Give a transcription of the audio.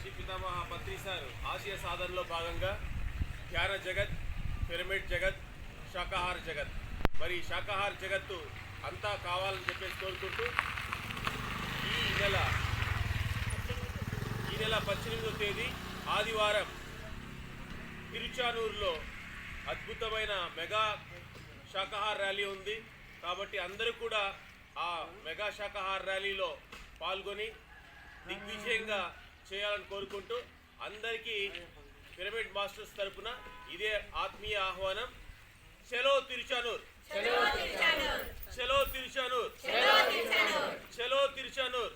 మహర్షి పితామహ పత్రి సార్. ఆశయ సాధనలో భాగంగా ధ్యాన జగత్ పిరమిడ్ జగత్ శాకాహార జగత్. మరి ఈ శాకాహార జగత్తు అంతా కావాలని చెప్పేసి కోరుకుంటూ ఈ నెల ఈ నెల పద్దెనిమిదో తేదీ ఆదివారం తిరుచానూరులో అద్భుతమైన మెగా శాకాహార ర్యాలీ ఉంది. కాబట్టి అందరూ కూడా ఆ మెగా శాకాహార ర్యాలీలో పాల్గొని దిగ్విజయంగా చేయాలని కోరుకుంటూ అందరికీ పిరమిడ్ మాస్టర్స్ తరపున ఇదే ఆత్మీయ ఆహ్వానం. చలో తిరుచానూర్. చలో తిరుచానూర్. చలో తిరుచానూర్.